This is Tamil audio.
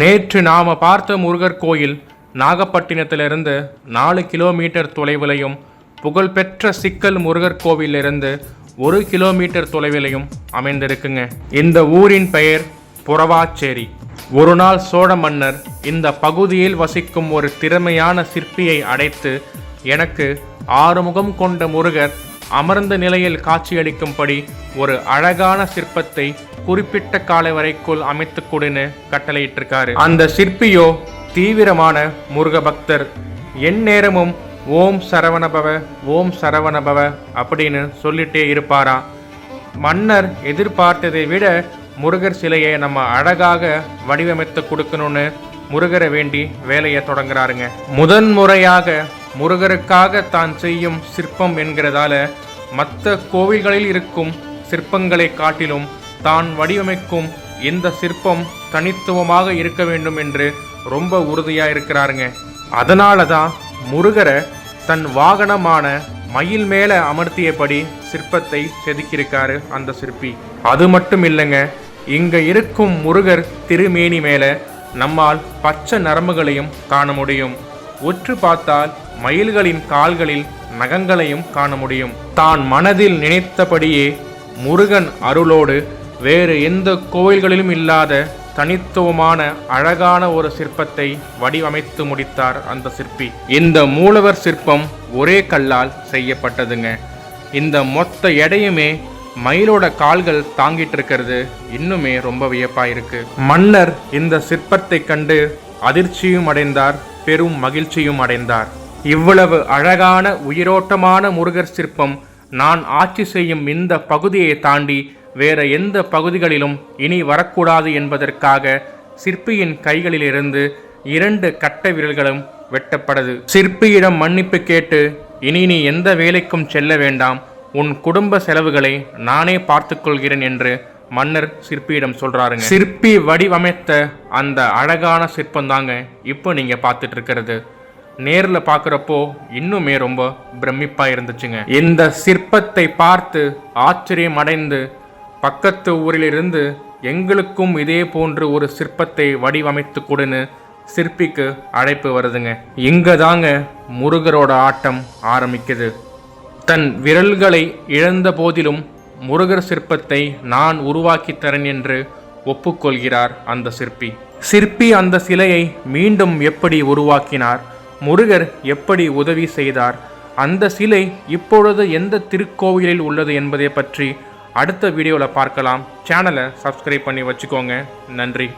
நேற்று நாம் பார்த்த முருகர் கோயில் நாகப்பட்டினத்திலிருந்து நாலு கிலோமீட்டர் தொலைவிலையும் புகழ்பெற்ற சிக்கல் முருகர் கோவிலிருந்து ஒரு கிலோமீட்டர் தொலைவிலையும் அமைந்திருக்குங்க. இந்த ஊரின் பெயர் புறவாச்சேரி. ஒரு நாள் சோழ மன்னர் இந்த பகுதியில் வசிக்கும் ஒரு திறமையான சிற்பியை அடைத்து எனக்கு ஆறுமுகம் கொண்ட முருகர் அமர்ந்த நிலையில் காட்சியளிக்கும்படி ஒரு அழகான சிற்பத்தை குறிப்பிட்ட கால வரைக்குள் அமைத்து கொடுன்னு கட்டளையிட்டிருக்காரு. அந்த சிற்பியோ தீவிரமான முருக பக்தர் எந்நேரமும் ஓம் சரவணபவ ஓம் சரவணபவ அப்படின்னு சொல்லிட்டே இருப்பாரா? மன்னர் எதிர்பார்த்ததை விட முருகர் சிலையை நம்ம அழகாக வடிவமைத்து கொடுக்கணும்னு முருகரை வேண்டி வேலையை தொடங்குறாருங்க. முதன் முறையாக முருகருக்காக தான் செய்யும் சிற்பம் என்கிறதால மற்ற கோவில்களில் இருக்கும் சிற்பங்களை காட்டிலும் தான் வடிவமைக்கும் இந்த சிற்பம் தனித்துவமாக இருக்க வேண்டும் என்று ரொம்ப உறுதியா இருக்கிறாருங்க அதனால தான் முருகரை தன் வாகனமான மயில் மேல அமர்த்தியபடி சிற்பத்தை செதுக்கியிருக்காரு அந்த சிற்பி. அது மட்டும் இல்லைங்க இங்க இருக்கும் முருகர் திருமேனி மேல நம்மால் பச்சை நரம்புகளையும் காண முடியும். உற்று பார்த்தால் மயில்களின் கால்களில் நகங்களையும் காண முடியும். தான் மனதில் நினைத்தபடியே முருகன் அருளோடு வேறு எந்த கோயில்களிலும் இல்லாத தனித்துவமான அழகான ஒரு சிற்பத்தை வடிவமைத்து முடித்தார் அந்த சிற்பி. இந்த மூலவர் சிற்பம் ஒரே கல்லால் செய்யப்பட்டதுங்க. இந்த மொத்த எடையுமே மயிலோட கால்கள் தாங்கிட்டு இருக்கிறது இன்னுமே ரொம்ப வியப்பாயிருக்கு. மன்னர் இந்த சிற்பத்தை கண்டு அதிர்ச்சியும் அடைந்தார். பெரும் மகிழ்ச்சியும் அடைந்தார். இவ்வளவு அழகான உயிரோட்டமான முருகர் சிற்பம் நான் ஆட்சி செய்யும் இந்த பகுதியை தாண்டி வேற எந்த பகுதிகளிலும் இனி வரக்கூடாது என்பதற்காக சிற்பியின் கைகளிலிருந்து இரண்டு கட்ட விரல்களும் வெட்டப்படது. சிற்பியிடம் மன்னிப்பு கேட்டு இனி நீ எந்த வேலைக்கும் செல்ல வேண்டாம். உன் குடும்ப செலவுகளை நானே பார்த்துக்கொள்கிறேன் என்று மன்னர் சிற்பியிடம் சொல்றாருங்க. சிற்பி வடிவமைத்த அந்த அழகான சிற்பம் தாங்க இப்போ நீங்க பார்த்துட்டு இருக்கிறது நேரில் பார்க்குறப்போ இன்னுமே ரொம்ப பிரமிப்பா இருந்துச்சுங்க. இந்த சிற்பத்தை பார்த்து ஆச்சரியம் அடைந்து பக்கத்து ஊரிலிருந்து எங்களுக்கும் இதே போன்று ஒரு சிற்பத்தை வடிவமைத்து கொடுன்னு சிற்பிக்கு அழைப்பு வருதுங்க. இங்கே தாங்க முருகரோட ஆட்டம் ஆரம்பிக்குது. தன் விரல்களை இழந்த போதிலும் முருகர் சிற்பத்தை நான் உருவாக்கி தரேன் என்று ஒப்புக்கொள்கிறார் அந்த சிற்பி. சிற்பி அந்த சிலையை மீண்டும் எப்படி உருவாக்கினார்? முருகர் எப்படி உதவி செய்தார்? அந்த சிலை இப்பொழுது எந்த திருக்கோவிலில் உள்ளது என்பதை பற்றி அடுத்த வீடியோவில் பார்க்கலாம். சேனலை சப்ஸ்கிரைப் பண்ணி வச்சுக்கோங்க. நன்றி.